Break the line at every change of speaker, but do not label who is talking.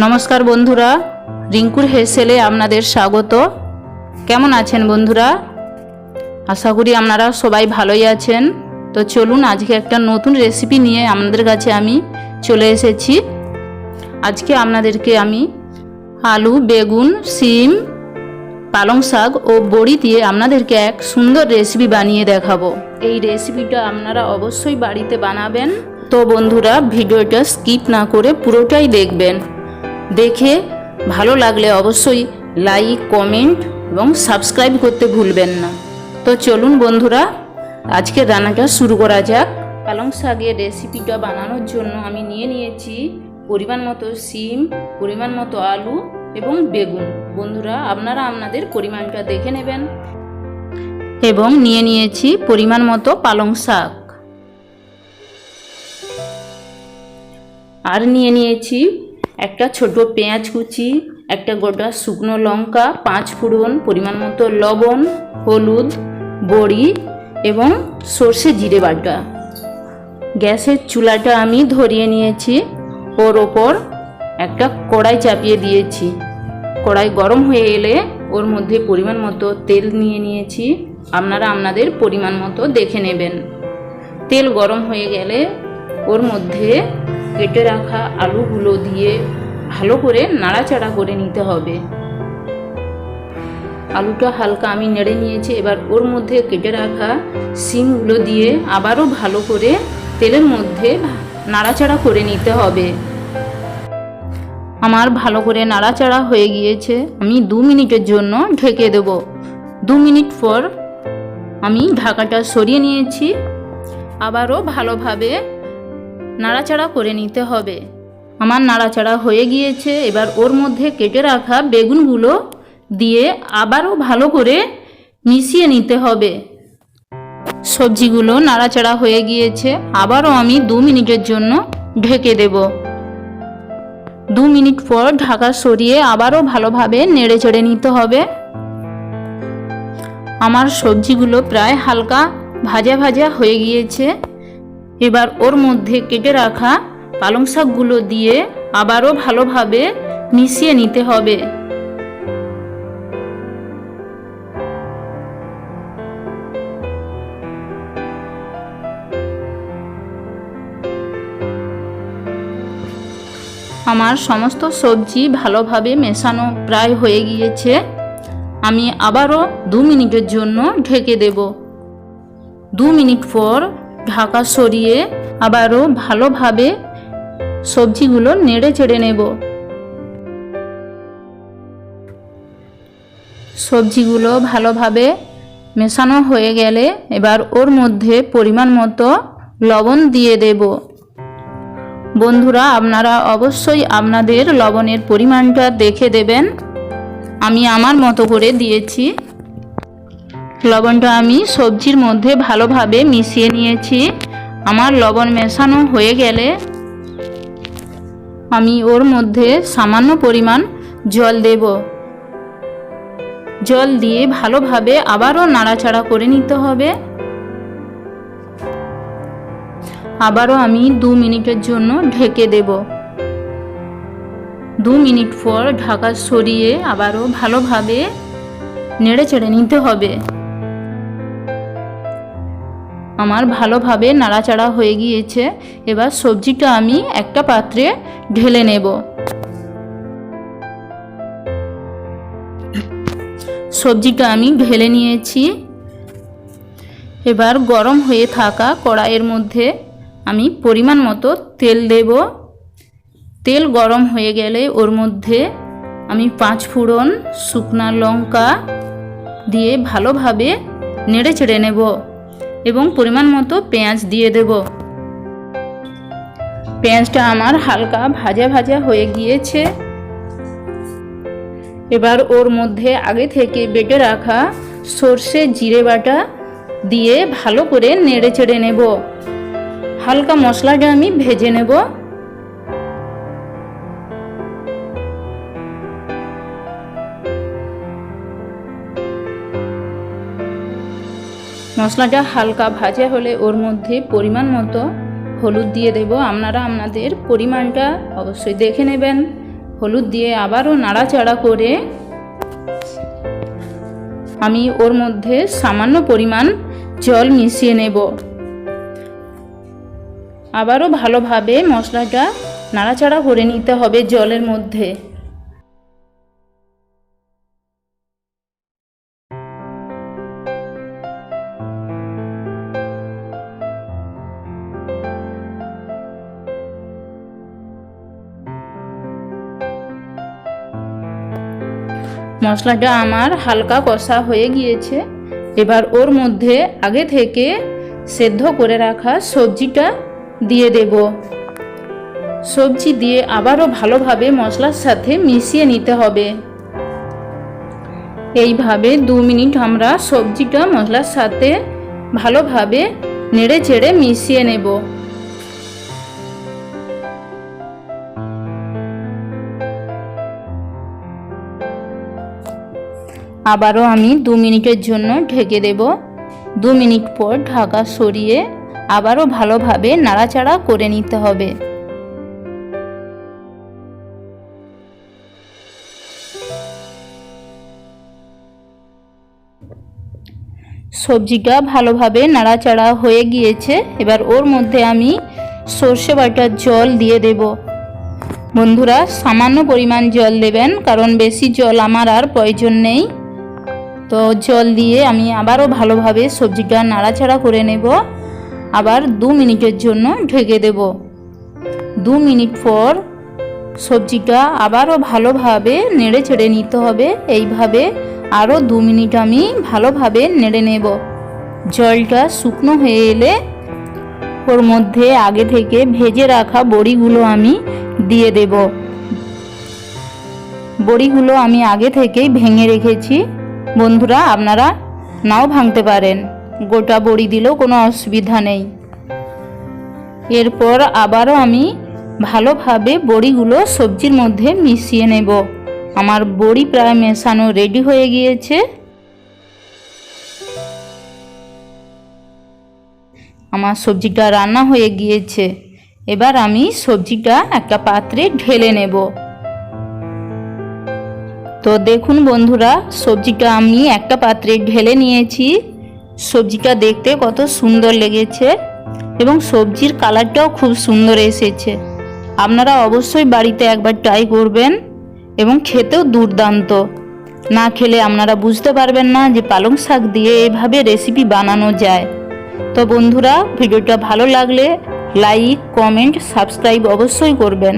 নমস্কার বন্ধুরা, রিঙ্কুর হেসেলে আপনাদের স্বাগত। কেমন আছেন বন্ধুরা? আশা করি আপনারা সবাই ভালোই আছেন। তো চলুন, আজকে একটা নতুন রেসিপি নিয়ে আপনাদের কাছে আমি চলে এসেছি। আজকে আপনাদেরকে আমি আলু, বেগুন সিম পালং শাক ও বড়ি দিয়ে আপনাদেরকে এক সুন্দর রেসিপি বানিয়ে দেখাবো। এই রেসিপিটা আপনারা অবশ্যই বাড়িতে বানাবেন। তো বন্ধুরা, ভিডিওটা স্কিপ না করে পুরোটাই দেখবেন। দেখে ভালো লাগলে অবশ্যই লাইক কমেন্ট এবং সাবস্ক্রাইব করতে ভুলবেন না। তো চলুন বন্ধুরা আজকে রান্নাটা শুরু করা যাক। পালং শাকের রেসিপিটা বানানোর জন্য আমি নিয়ে নিয়েছি পরিমাণ মতো সিম পরিমাণ মতো আলু এবং বেগুন। বন্ধুরা, আপনারা আপনাদের পরিমাণটা দেখে নেবেন। এবং নিয়ে নিয়েছি পরিমাণ মতো পালং শাক। আর নিয়ে নিয়েছি একটা ছোট পেঁয়াজ কুচি, একটা গোটা শুকনো লঙ্কা, পাঁচ ফোড়ন, পরিমাণ মতো লবণ, হলুদ, বড়ি এবং সর্ষে জিরে বাটা। গ্যাসের চুলাটা আমি ধরিয়ে নিয়েছি। ওর ওপর একটা কড়াই চাপিয়ে দিয়েছি। কড়াই গরম হয়ে এলে ওর মধ্যে পরিমাণ মতো তেল নিয়ে নিয়েছি। আপনারা আপনাদের পরিমাণ মতো দেখে নেবেন। তেল গরম হয়ে গেলে ওর মধ্যে কেটে রাখা আলুগুলো দিয়ে ভালো করে নাড়াচাড়া করে নিতে হবে। আলুটা হালকা আমি নেড়ে নিয়েছি, এবার ওর মধ্যে কেটে রাখা সিমগুলো দিয়ে আবারও ভালো করে তেলের মধ্যে নাড়াচাড়া করে নিতে হবে। আমার ভালো করে নাড়াচাড়া হয়ে গিয়েছে, আমি দু মিনিটের জন্য ঢেকে দেব। দু মিনিট পর আমি ঢাকাটা সরিয়ে নিয়েছি, আবারও ভালোভাবে নাড়াচাড়া করে নিতে হবে। আমার নাড়াচাড়া হয়ে গিয়েছে, এবার ওর মধ্যে কেটে রাখা বেগুনগুলো দিয়ে আবারও ভালো করে মিশিয়ে নিতে হবে। সবজিগুলো নাড়াচাড়া হয়ে গিয়েছে, আবারও আমি দু মিনিটের জন্য ঢেকে দেব। দু মিনিট পর ঢাকা সরিয়ে আবারও ভালোভাবে নেড়ে চেড়ে নিতে হবে। আমার সবজিগুলো প্রায় হালকা ভাজা ভাজা হয়ে গিয়েছে। এবার ওর মধ্যে কেটে রাখা পালং শাকগুলো দিয়ে আবারও ভালোভাবে মিশিয়ে নিতে হবে। আমার সমস্ত সবজি ভালোভাবে মেশানো প্রায় হয়ে গিয়েছে। আমি আবারও দু মিনিটের জন্য ঢেকে দেব। দু মিনিট পর ঢাকা সরিয়ে আবারও ভালোভাবে সবজিগুলো নেড়ে চেড়ে নেব। সবজিগুলো ভালোভাবে মেশানো হয়ে গেলে এবার ওর মধ্যে পরিমাণ মতো লবণ দিয়ে দেব। বন্ধুরা, আপনারা অবশ্যই আপনাদের লবণের পরিমাণটা দেখে দেবেন। আমি আমার মতো করে দিয়েছি। লবণটা আমি সবজির মধ্যে ভালোভাবে মিশিয়ে নিয়েছি। আমার লবণ মেশানো হয়ে গেলে আমি ওর মধ্যে সামান্য পরিমাণ জল দেব। জল দিয়ে ভালোভাবে আবারও নাড়াচাড়া করে নিতে হবে। আবারও আমি দু মিনিটের জন্য ঢেকে দেব। দু মিনিট পর ঢাকা সরিয়ে আবারও ভালোভাবে নেড়ে চেড়ে নিতে হবে। আমার ভালোভাবে নাড়াচাড়া হয়ে গিয়েছে। এবার সবজিটা আমি একটা পাত্রে ঢেলে নেব। সবজিটা আমি ঢেলে নিয়েছি। এবার গরম হয়ে থাকা কড়াইয়ের মধ্যে আমি পরিমাণ মতো তেল দেব। তেল গরম হয়ে গেলে ওর মধ্যে আমি পাঁচ ফোড়ন শুকনা লঙ্কা দিয়ে ভালোভাবে নেড়ে চেড়ে নেব। এবং পরিমাণ মতো পেঁয়াজ দিয়ে দেব। পেঁয়াজটা আমার হালকা ভাজা ভাজা হয়ে গিয়েছে। এবার ওর মধ্যে আগে থেকে বেটে রাখা সর্ষে জিরে বাটা দিয়ে ভালো করে নেড়ে চেড়ে নেব। হালকা মশলাটা আমি ভেজে নেব। মশলাটা হালকা ভাজা হলে ওর মধ্যে পরিমাণ মতো হলুদ দিয়ে দেব। আপনারা আপনাদের পরিমাণটা অবশ্যই দেখে নেবেন। হলুদ দিয়ে আবারও নাড়াচাড়া করে আমি ওর মধ্যে সামান্য পরিমাণ জল মিশিয়ে নেব। আবারও ভালোভাবে মশলাটা নাড়াচাড়া করে নিতে হবে জলের মধ্যে। মশলাটা আমার হালকা কষা হয়ে গিয়েছে। এবার ওর মধ্যে আগে থেকে সেদ্ধ করে রাখা সবজিটা দিয়ে দেব। সবজি দিয়ে আবারও ভালোভাবে মশলার সাথে মিশিয়ে নিতে হবে। এইভাবে দু মিনিট আমরা সবজিটা মশলার সাথে ভালোভাবে নেড়ে চেড়ে মিশিয়ে নেব। আবারও আমি দু মিনিটের জন্য ঢেকে দেব। দু মিনিট পর ঢাকা সরিয়ে আবারও ভালোভাবে নাড়াচাড়া করে নিতে হবে। সবজিটা ভালোভাবে নাড়াচাড়া হয়ে গিয়েছে। এবার ওর মধ্যে আমি সর্ষে বাটার জল দিয়ে দেব। বন্ধুরা, সামান্য পরিমাণ জল দেবেন, কারণ বেশি জল আমার আর প্রয়োজন নেই। তো জল দিয়ে আমি আবারও ভালোভাবে সবজিটা নাড়াচাড়া করে নেব। আবার দু মিনিটের জন্য ঢেকে দেব। দু মিনিট পর সবজিটা আবারও ভালোভাবে নেড়ে চেড়ে নিতে হবে। এইভাবে আরও দু মিনিট আমি ভালোভাবে নেড়ে নেব। জলটা শুকনো হয়ে এলে ওর মধ্যে আগে থেকে ভেজে রাখা বড়িগুলো আমি দিয়ে দেব। বড়িগুলো আমি আগে থেকেই ভেঙে রেখেছি। বন্ধুরা, আপনারা নাও ভাঙতে পারেন। গোটা বড়ি দিলেও কোনো অসুবিধা নেই। এরপর আবারও আমি ভালোভাবে বড়িগুলো সবজির মধ্যে মিশিয়ে নেব। আমার বড়ি প্রায় মেশানো রেডি হয়ে গিয়েছে। আমার সবজিটা রান্না হয়ে গিয়েছে। এবার আমি সবজিটা একটা পাত্রে ঢেলে নেব। তো দেখুন বন্ধুরা, সবজিটা আমি একটা পাত্রে ঢেলে নিয়েছি। সবজিটা দেখতে কত সুন্দর লেগেছে এবং সবজির কালারটাও খুব সুন্দর এসেছে। আপনারা অবশ্যই বাড়িতে একবার ট্রাই করবেন এবং খেতেও দুর্দান্ত। না খেলে আপনারা বুঝতে পারবেন না যে পালং শাক দিয়ে এভাবে রেসিপি বানানো যায়। তো বন্ধুরা, ভিডিওটা ভালো লাগলে লাইক কমেন্ট সাবস্ক্রাইব অবশ্যই করবেন।